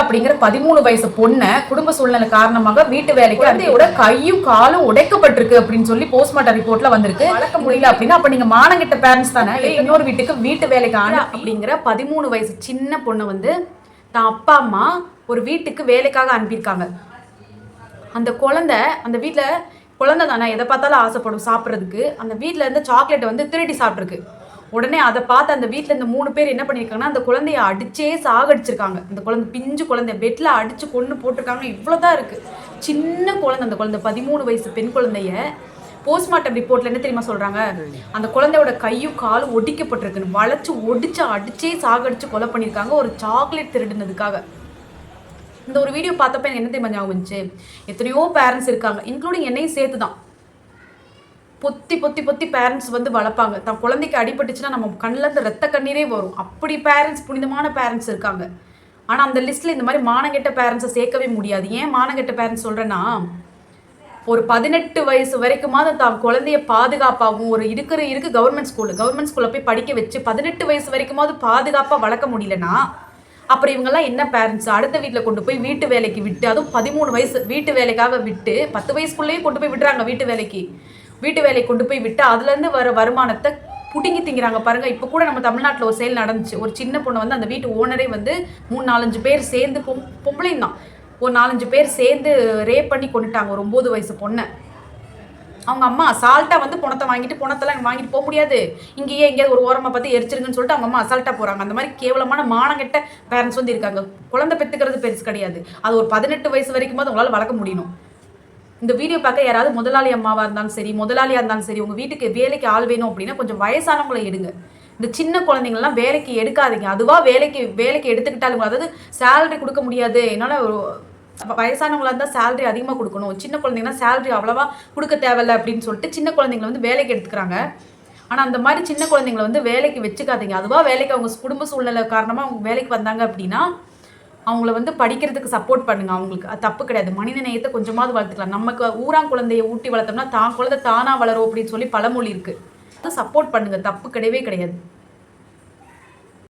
அப்படிங்கிற பதிமூணு வயசு பொண்ணை குடும்ப சூழ்நிலை காரணமாக வீட்டு வேலைக்கு குழந்தையோட கையும் காலும் உடைக்கப்பட்டிருக்கு அப்படின்னு சொல்லி போஸ்ட்மார்ட்டம் ரிப்போர்ட்ல வந்திருக்கு. வளர்க்க முடியல. அப்படின்னா அப்ப நீங்க மானங்கிட்ட பேரண்ட்ஸ் தானே? இன்னொரு வீட்டுக்கு வீட்டு வேலைக்கு ஆன அப்படிங்கிற பதிமூணு வயசு சின்ன பொண்ணு வந்து தான் அப்பா அம்மா ஒரு வீட்டுக்கு வேலைக்காக அனுப்பியிருக்காங்க. அந்த குழந்தை அந்த வீட்டில் குழந்தை தானே? எதை பார்த்தாலும் ஆசைப்படும் சாப்பிட்றதுக்கு. அந்த வீட்டில் இருந்து சாக்லேட்டை வந்து திருடி சாப்பிட்ருக்கு. உடனே அதை பார்த்து அந்த வீட்டில் இந்த மூணு பேர் என்ன பண்ணியிருக்காங்கன்னா அந்த குழந்தைய அடிச்சே சாகடிச்சிருக்காங்க. அந்த குழந்தை பிஞ்சு குழந்தை பெட்டில் அடிச்சு கொண்டு போட்டிருக்காங்க. இவ்வளோதான் இருக்குது சின்ன குழந்தை அந்த குழந்தை பதிமூணு வயசு பெண் குழந்தைய போஸ்ட்மார்ட்டம் ரிப்போர்ட்ல என்ன தெரியுமா சொல்றாங்க? அந்த குழந்தையோட கையும் காலும் ஒடிக்கப்பட்டிருக்குன்னு வளைச்சு ஒடிச்சு அடிச்சே சாகடிச்சு கொலை பண்ணியிருக்காங்க. ஒரு சாக்லேட் திருடினதுக்காக. இந்த ஒரு வீடியோ பார்த்தப்ப எனக்கு என்ன தெரியுமா ஞாபகம் வந்துச்சு? எத்தனையோ பேரண்ட்ஸ் இருக்காங்க இன்க்ளூடிங் என்னையும் சேர்த்து தான் பொத்தி பொத்தி பொத்தி பேரண்ட்ஸ் வந்து வளர்ப்பாங்க. தன் குழந்தைக்கு அடிபட்டுச்சுன்னா நம்ம கண்ணில் இருந்து ரத்த கண்ணீரே வரும். அப்படி பேரண்ட்ஸ் புனிதமான பேரண்ட்ஸ் இருக்காங்க. ஆனால் அந்த லிஸ்ட்டில் இந்த மாதிரி மானங்கெட்ட பேரண்ட்ஸை சேர்க்கவே முடியாது. ஏன் மானங்கெட்ட பேரண்ட்ஸ் சொல்கிறேன்னா ஒரு பதினெட்டு வயசு வரைக்குமாவது தான் குழந்தைய பாதுகாப்பாகவும் ஒரு இருக்கிற இருக்கு கவர்மெண்ட் ஸ்கூலு கவர்மெண்ட் ஸ்கூலில் போய் படிக்க வச்சு பதினெட்டு வயசு வரைக்குமாவது பாதுகாப்பாக வளர்க்க முடியலன்னா அப்புறம் இவங்கெல்லாம் என்ன பேரண்ட்ஸ் அடுத்த வீட்டில் கொண்டு போய் வீட்டு வேலைக்கு விட்டு அதுவும் பதிமூணு வயசு வீட்டு வேலைக்காக விட்டு பத்து வயசுக்குள்ளேயே கொண்டு போய் விடுறாங்க வீட்டு வேலைக்கு. வீட்டு வேலைக்கு கொண்டு போய் விட்டு அதுலேருந்து வர வருமானத்தை புட்டிங்கி திங்கிறாங்க பாருங்க. இப்போ கூட நம்ம தமிழ்நாட்டில் ஒரு செயல் நடந்துச்சு. ஒரு சின்ன பொண்ணு வந்து அந்த வீட்டு ஓனரே வந்து மூணு நாலஞ்சு பேர் சேர்ந்து பொம் பொம்பளையும் தான். ஒரு நாலஞ்சு பேர் சேர்ந்து ரேப் பண்ணி கொண்டுட்டாங்க. ஒரு ஒம்பது வயசு பொண்ணை. அவங்க அம்மா அசால்ட்டாக வந்து பணத்தை வாங்கிட்டு பணத்தெல்லாம் வாங்கிட்டு போக முடியாது. இங்கேயே எங்கேயாவது ஒரு ஓரமாக பார்த்து எரிச்சிருங்கன்னு சொல்லிட்டு அவங்க அம்மா அசால்ட்டாக போகிறாங்க அந்த மாதிரி கேவலமான மானங்கெட்ட பேரண்ட்ஸ் வந்து இருக்காங்க. குழந்தை பெற்றுக்கிறது பெருசு கிடையாது. அது ஒரு பதினெட்டு வயசு வரைக்கும் போது உங்களால் வளர்க்க முடியணும். இந்த வீடியோ பார்க்க யாராவது முதலாளி அம்மாவாக இருந்தாலும் சரி முதலாளியாக இருந்தாலும் சரி உங்கள் வீட்டுக்கு வேலைக்கு ஆள் வேணும் அப்படின்னா கொஞ்சம் வயசானவங்களை எடுங்க. இந்த சின்ன குழந்தைங்கள்லாம் வேலைக்கு எடுக்காதீங்க. அதுவாக வேலைக்கு வேலைக்கு எடுத்துக்கிட்டாலும் அதாவது சேலரி கொடுக்க முடியாது. என்னால் ஒரு வயசானவங்களா இருந்தால் சேலரி அதிகமாக கொடுக்கணும். சின்ன குழந்தைங்கன்னா சேலரி அவ்வளோவா கொடுக்க தேவையில்ல அப்படின்னு சொல்லிட்டு சின்ன குழந்தைங்களை வந்து வேலைக்கு எடுத்துக்கிறாங்க. ஆனால் அந்த மாதிரி சின்ன குழந்தைங்களை வந்து வேலைக்கு வச்சுக்காதீங்க. அதுவாக வேலைக்கு அவங்க குடும்ப சூழ்நிலை காரணமாக அவங்க வேலைக்கு வந்தாங்க அப்படின்னா அவங்கள வந்து படிக்கிறதுக்கு சப்போர்ட் பண்ணுங்க. அவங்களுக்கு அது தப்பு கிடையாது. மனித நேயத்தை கொஞ்சமாவது வளர்த்துக்கலாம். நமக்கு ஊராங் குழந்தைய ஊட்டி வளர்த்தோம்னா தான் குழந்தை தானா வளரும் அப்படின்னு சொல்லி பழமொழி இருக்கு. அது சப்போர்ட் பண்ணுங்க. தப்பு கிடையவே கிடையாது.